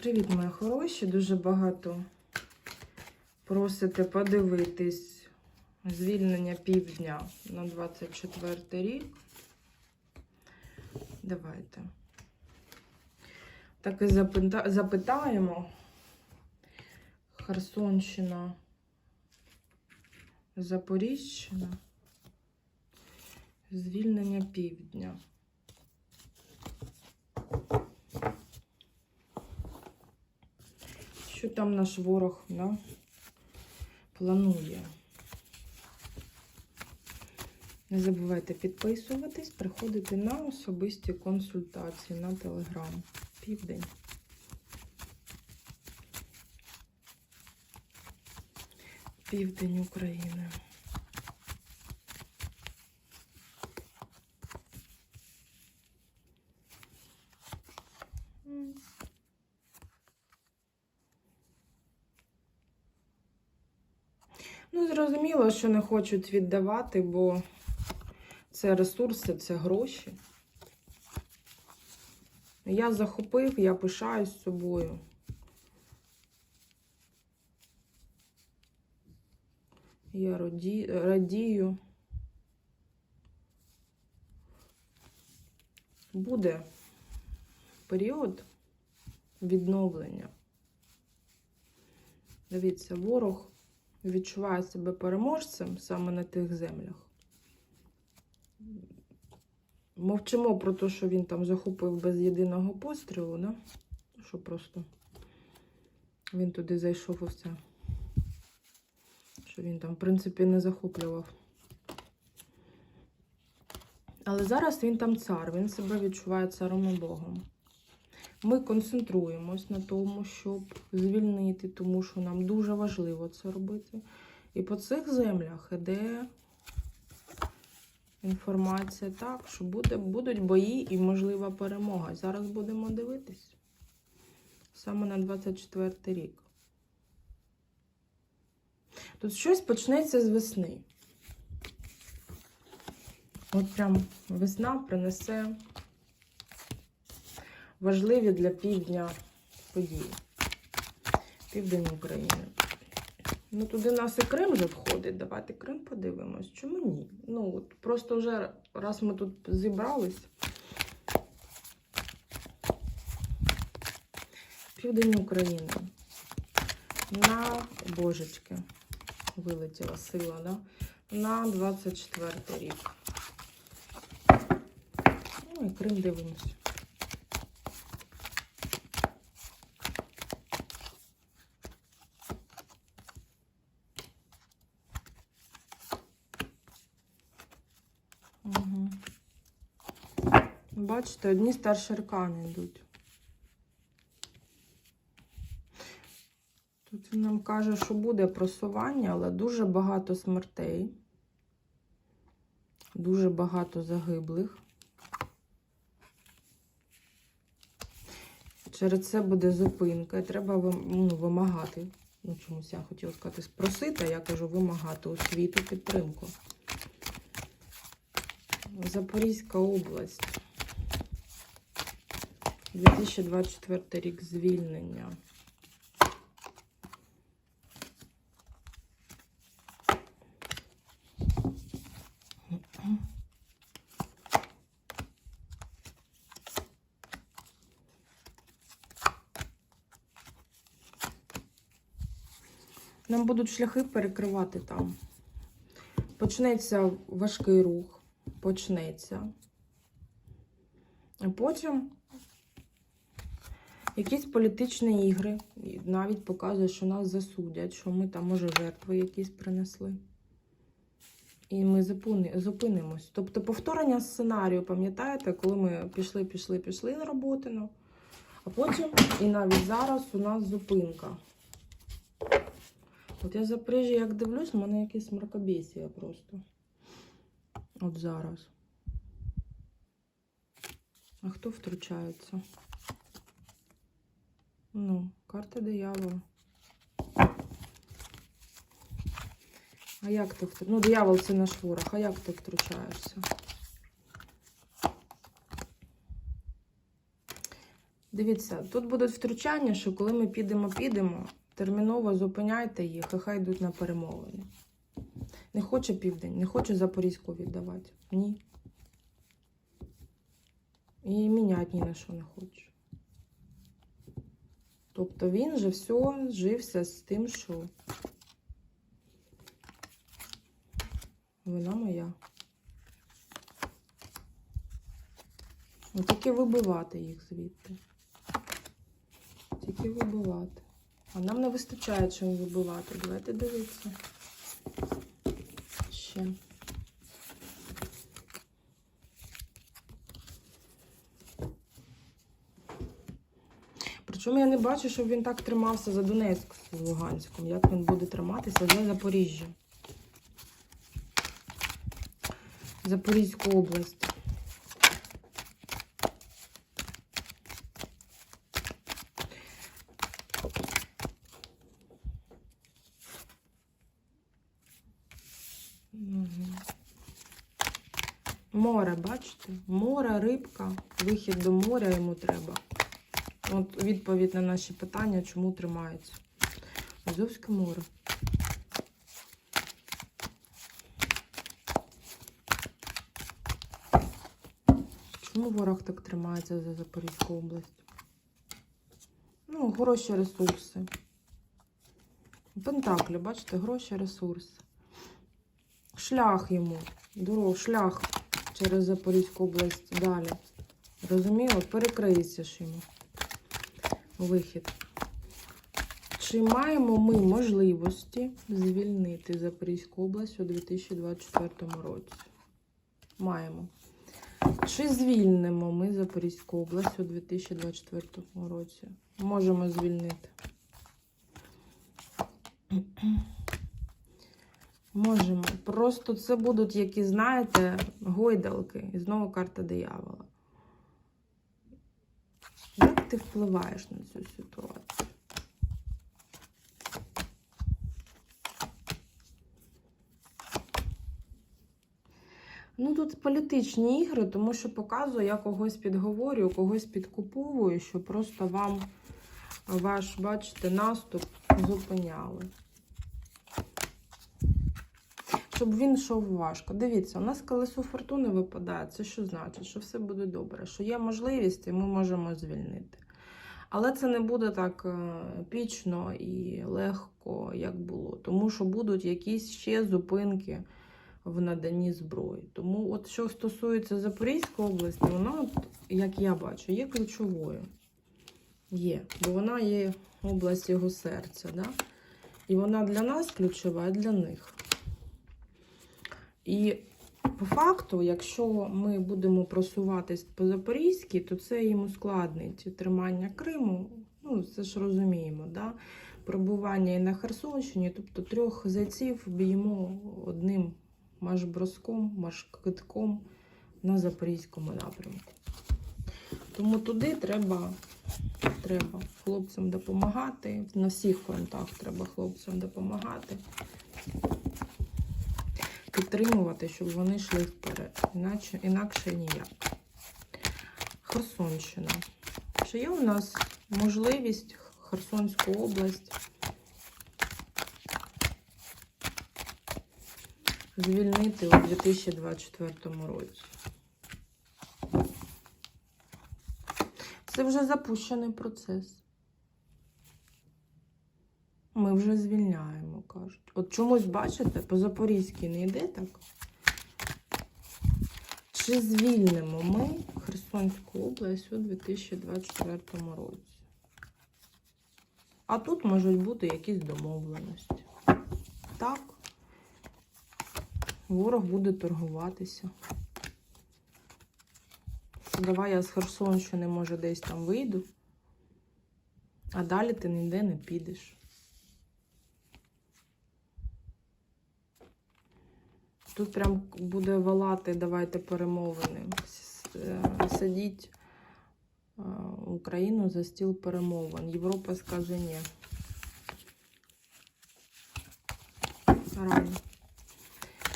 Привіт, мої хороші. Дуже багато просите подивитись звільнення півдня на 24 рік. Давайте. Так і запита- запитаємо. Херсонщина, Запоріжжя. Звільнення півдня. Що там наш ворог да, планує? Не забувайте підписуватись, приходити на особисті консультації на телеграм. Південь. Південь України. Ну, зрозуміло, що не хочуть віддавати, бо це ресурси, це гроші. Я захопив, я пишаюсь собою. Я раді... радію. Буде період відновлення. Дивіться, ворог відчуває себе переможцем саме на тих землях. Мовчимо про те, що він там захопив без єдиного пострілу, да? що просто він туди зайшов і все. Що він там, в принципі, не захоплював. Але зараз він там цар, він себе відчуває царом і Богом. Ми концентруємось на тому, щоб звільнити, тому що нам дуже важливо це робити. І по цих землях іде інформація так, що буде, будуть бої і можлива перемога. Зараз будемо дивитись. Саме на 24 рік. Тут щось почнеться з весни. От прям весна принесе важливі для півдня події. Південь України. Ну, туди нас і Крим вже входить. Давайте Крим подивимось. Чому ні? Ну, от просто вже раз ми тут зібрались. Південь України. На божечки вилетіла сила, да? На 24 рік. Ну і Крим дивимось. Бачите, одні старші аркани йдуть. Тут він нам каже, що буде просування, але дуже багато смертей, дуже багато загиблих. Через це буде зупинка, і треба ну, вимагати. Ну, чомусь я хотіла сказати спросити, а я кажу вимагати у світу підтримку. Запорізька область. 2024 рік звільнення. Нам будуть шляхи перекривати там. Почнеться важкий рух, почнеться. А потім якісь політичні ігри. Навіть показує, що нас засудять, що ми там, може, жертви якісь принесли. І ми зупинимось. Тобто повторення сценарію, пам'ятаєте, коли ми пішли, пішли, пішли на роботу, ну, а потім і навіть зараз у нас зупинка. От я Запоріжжя, як дивлюсь, в мене якесь мракобесія просто. От зараз. А хто втручається? Ну, карта диявола. А як ти втручаєшся? Ну, диявол це наш ворог. А як ти втручаєшся? Дивіться, тут будуть втручання, що коли ми підемо, підемо, терміново зупиняйте їх, і хай йдуть на перемовини. Не хоче південь, не хоче Запорізьку віддавати. Ні. І міняти ні на що не хоче. Тобто він же все жився з тим, що вона моя. Тільки вибивати їх звідти. Тільки вибивати. А нам не вистачає чим вибивати. Давайте дивитися. Ще. Причому я не бачу, щоб він так тримався за Донецьк з Луганськом. Як він буде триматися за Запоріжжя. Запорізьку область. Море, бачите? Море, рибка, вихід до моря йому треба. От відповідь на наші питання, чому тримається. Азовське море. Чому ворог так тримається за Запорізьку область? Ну, гроші, ресурси. Пентаклі, бачите, гроші, ресурси. Шлях йому. Дорог, шлях через Запорізьку область далі. Розуміло? Перекриється ж йому вихід. Чи маємо ми можливості звільнити Запорізьку область у 2024 році? Маємо. Чи звільнимо ми Запорізьку область у 2024 році? Можемо звільнити. Можемо. Просто це будуть, які, знаєте, гойдалки. І знову карта диявола. Ти впливаєш на цю ситуацію? Ну, тут політичні ігри, тому що показую, я когось підговорюю, когось підкуповую, що просто вам ваш, бачите, наступ зупиняли. Щоб він йшов важко. Дивіться, у нас колесо фортуни випадає. Це що значить? Що все буде добре, що є можливість, і ми можемо звільнити. Але це не буде так е, пічно і легко, як було. Тому що будуть якісь ще зупинки в наданні зброї. Тому, от що стосується Запорізької області, вона, от, як я бачу, є ключовою. Є, бо вона є область його серця. Да? І вона для нас ключова, а для них. І по факту, якщо ми будемо просуватись по Запорізькій, то це їм ускладнить тримання Криму. Ну, це ж розуміємо, да? пробування і на Херсонщині, тобто трьох зайців б'ємо одним марш-броском, марш-китком на Запорізькому напрямку. Тому туди треба, треба хлопцям допомагати. На всіх фронтах треба хлопцям допомагати підтримувати, щоб вони йшли вперед. Іначе, інакше ніяк. Херсонщина. Чи є у нас можливість Херсонську область звільнити у 2024 році? Це вже запущений процес. Ми вже звільняємо, кажуть. От чомусь, бачите, по Запорізькій не йде так. Чи звільнимо ми Херсонську область у 2024 році? А тут можуть бути якісь домовленості. Так. Ворог буде торгуватися. Давай я з Херсонщини, може, десь там вийду, а далі ти ніде не підеш. Тут прям буде валати, давайте перемовини. Е, Садіть е, Україну за стіл перемовин. Європа скаже ні. Рано.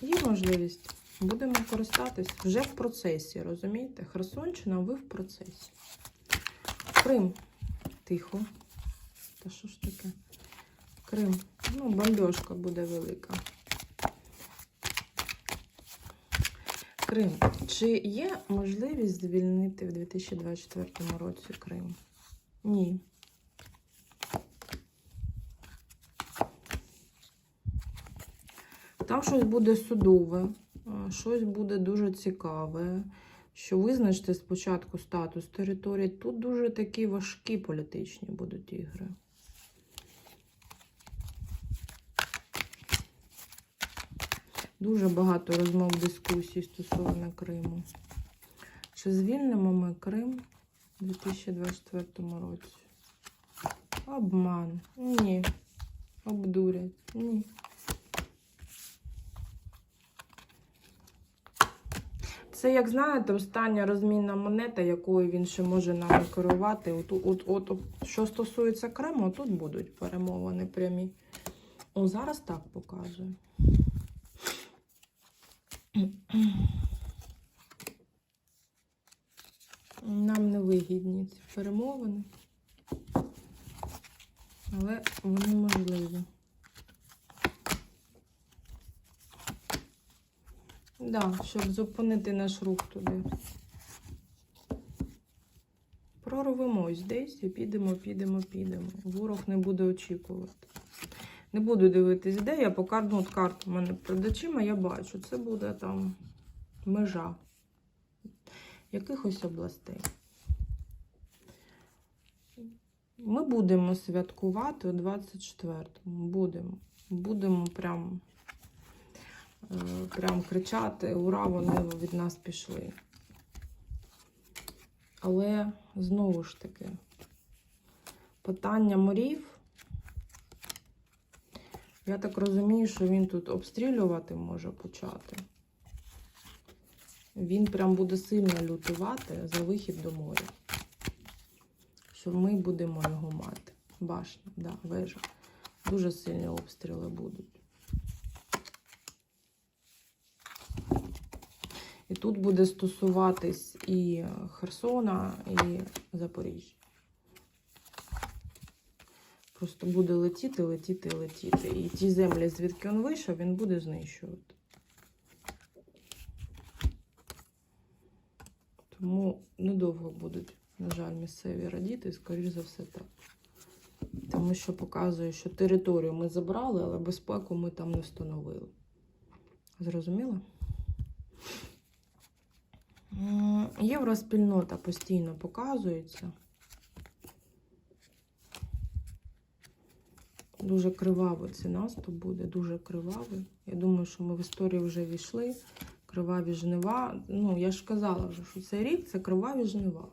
Є можливість. Будемо користатись вже в процесі, розумієте? Херсонщина, ви в процесі. Крим. Тихо. Та що ж таке? Крим. Ну, бомбежка буде велика. Крим. Чи є можливість звільнити в 2024 році Крим? Ні. Там щось буде судове, щось буде дуже цікаве. Що визначте спочатку статус території. Тут дуже такі важкі політичні будуть ігри. Дуже багато розмов, дискусій стосовно Криму. Чи звільнимо ми Крим у 2024 році? Обман. Ні. Обдурять. Ні. Це, як знаєте, остання розмінна монета, якою він ще може нами керувати. От, от, от, що стосується Криму, тут будуть перемовини прямі. О, зараз так показує. Нам не вигідні ці перемовини, але вони можливі. Да, щоб зупинити наш рух туди. Прорвемось десь і підемо, підемо, підемо. Ворог не буде очікувати. Не буду дивитись, де я покажу от карту в мене перед очима, я бачу, це буде там межа якихось областей. Ми будемо святкувати у 24-му. Будемо. Будемо прям, е, прям кричати, ура, вони від нас пішли. Але знову ж таки, питання морів. Я так розумію, що він тут обстрілювати може почати. Він прям буде сильно лютувати за вихід до моря. Що ми будемо його мати. Башня, да, вежа. Дуже сильні обстріли будуть. І тут буде стосуватись і Херсона, і Запоріжжя. Просто буде летіти, летіти, летіти. І ті землі, звідки він вийшов, він буде знищувати. Тому недовго будуть, на жаль, місцеві радіти, скоріш за все так. Тому що показує, що територію ми забрали, але безпеку ми там не встановили. Зрозуміло? Євроспільнота постійно показується. Дуже кривавий цей наступ буде, дуже кривавий. Я думаю, що ми в історію вже війшли. Криваві жнива. Ну, я ж казала вже, що цей рік це криваві жнива.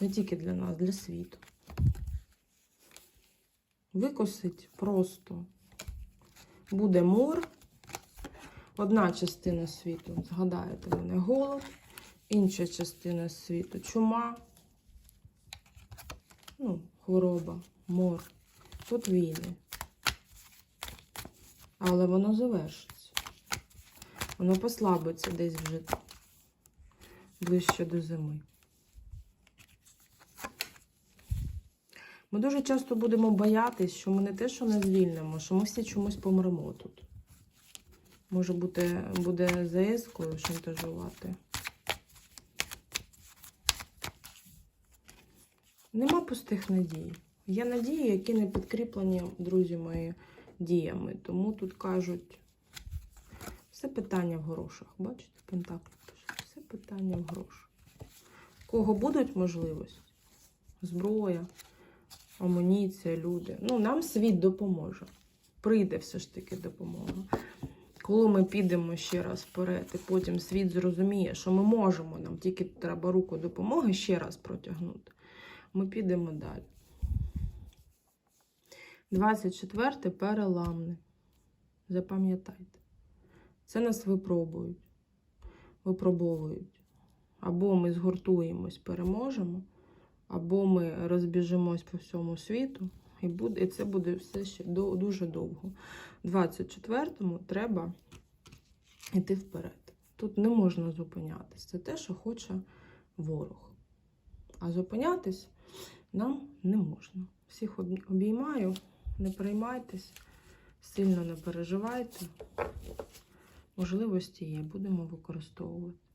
Не тільки для нас, для світу. Викосить просто. Буде мор. Одна частина світу, згадаєте мене, голод, інша частина світу чума, ну, хвороба, мор. Тут війни. Але воно завершиться. Воно послабиться десь вже ближче до зими. Ми дуже часто будемо боятись, що ми не те, що не звільнимо, що ми всі чомусь помремо тут. Може бути, буде ЗС-кою шантажувати. Нема пустих надій. Є надії, які не підкріплені, друзі мої, діями. Тому тут кажуть, все питання в грошах. Бачите, Пентаклі пише, все питання в грошах. Кого будуть можливості? Зброя, амуніція, люди. Ну, нам світ допоможе. Прийде все ж таки допомога. Коли ми підемо ще раз вперед, і потім світ зрозуміє, що ми можемо, нам тільки треба руку допомоги ще раз протягнути, ми підемо далі. 24 переламне. Запам'ятайте. Це нас випробують. Випробовують. Або ми згуртуємось, переможемо, або ми розбіжимось по всьому світу, і, буде, і це буде все ще дуже довго. 24-му треба йти вперед. Тут не можна зупинятися. Це те, що хоче ворог. А зупинятись нам не можна. Всіх обіймаю, не приймайтесь, сильно не переживайте. Можливості є, будемо використовувати.